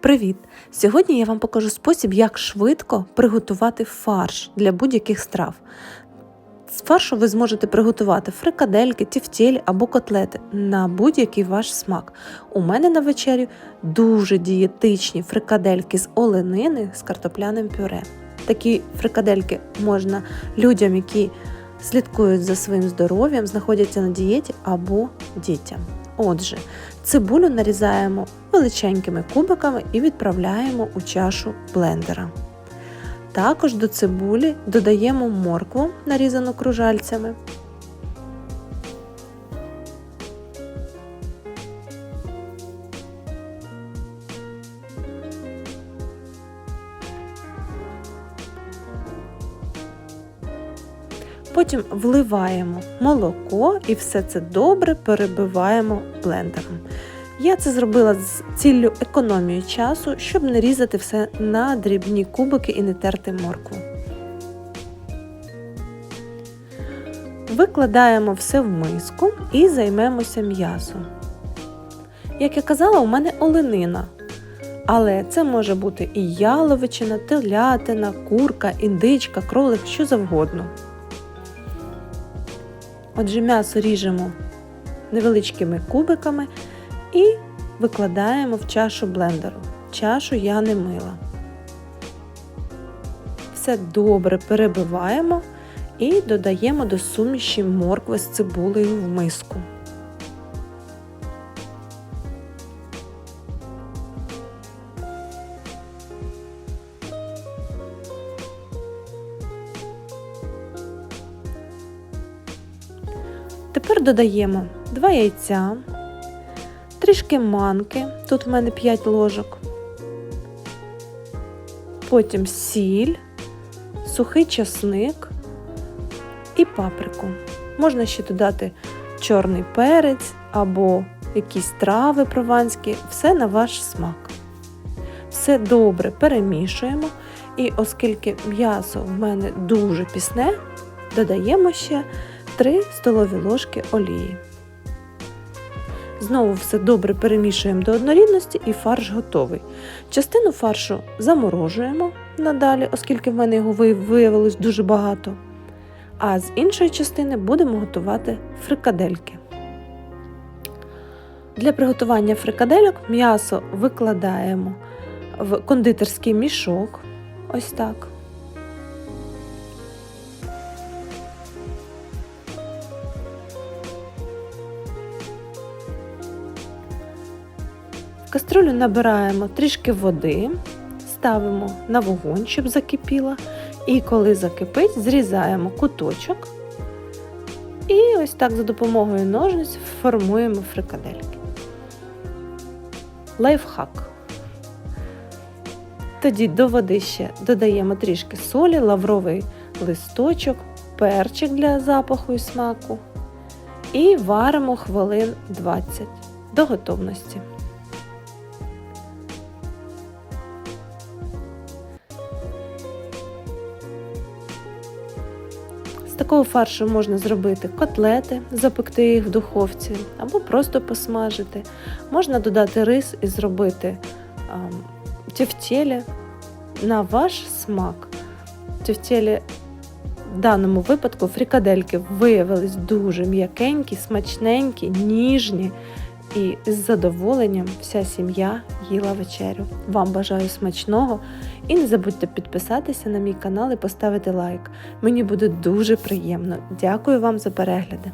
Привіт! Сьогодні я вам покажу спосіб, як швидко приготувати фарш для будь-яких страв. З фаршу ви зможете приготувати фрикадельки, тівтєлі або котлети на будь-який ваш смак. У мене на вечерю дуже дієтичні фрикадельки з оленини з картопляним пюре. Такі фрикадельки можна людям, які слідкують за своїм здоров'ям, знаходяться на дієті або дітям. Отже, цибулю нарізаємо величенькими кубиками і відправляємо у чашу блендера. Також до цибулі додаємо моркву, нарізану кружальцями. Потім вливаємо молоко і все це добре перебиваємо блендером. Я це зробила з ціллю економії часу, щоб не різати все на дрібні кубики і не терти моркву. Викладаємо все в миску і займемося м'ясом. Як я казала, у мене оленина. Але це може бути і яловичина, телятина, курка, індичка, кролик, що завгодно. Отже, м'ясо ріжемо невеличкими кубиками і викладаємо в чашу блендеру. Чашу я не мила. Все добре перебиваємо і додаємо до суміші моркви з цибулею в миску. Тепер додаємо 2 яйця, трішки манки, тут в мене 5 ложок, потім сіль, сухий часник і паприку. Можна ще додати чорний перець або якісь трави прованські, все на ваш смак. Все добре перемішуємо, і оскільки м'ясо в мене дуже пісне, додаємо ще 3 столові ложки олії. Знову все добре перемішуємо до однорідності і фарш готовий. Частину фаршу заморожуємо надалі, оскільки в мене його виявилось дуже багато. А з іншої частини будемо готувати фрикадельки. Для приготування фрикадельок м'ясо викладаємо в кондитерський мішок. Ось так. В каструлю набираємо трішки води, ставимо на вогонь, щоб закипіла. І коли закипить, зрізаємо куточок. І ось так за допомогою ножниць формуємо фрикадельки. Лайфхак. Тоді до води ще додаємо трішки солі, лавровий листочок, перчик для запаху і смаку. І варимо хвилин 20 до готовності. Такого фаршу можна зробити котлети, запекти їх в духовці або просто посмажити. Можна додати рис і зробити а, тівтєлі на ваш смак. Тівтєлі в даному випадку фрікадельки виявились дуже м'якенькі, смачненькі, ніжні. І з задоволенням вся сім'я їла вечерю. Вам бажаю смачного і не забудьте підписатися на мій канал і поставити лайк. Мені буде дуже приємно. Дякую вам за перегляди.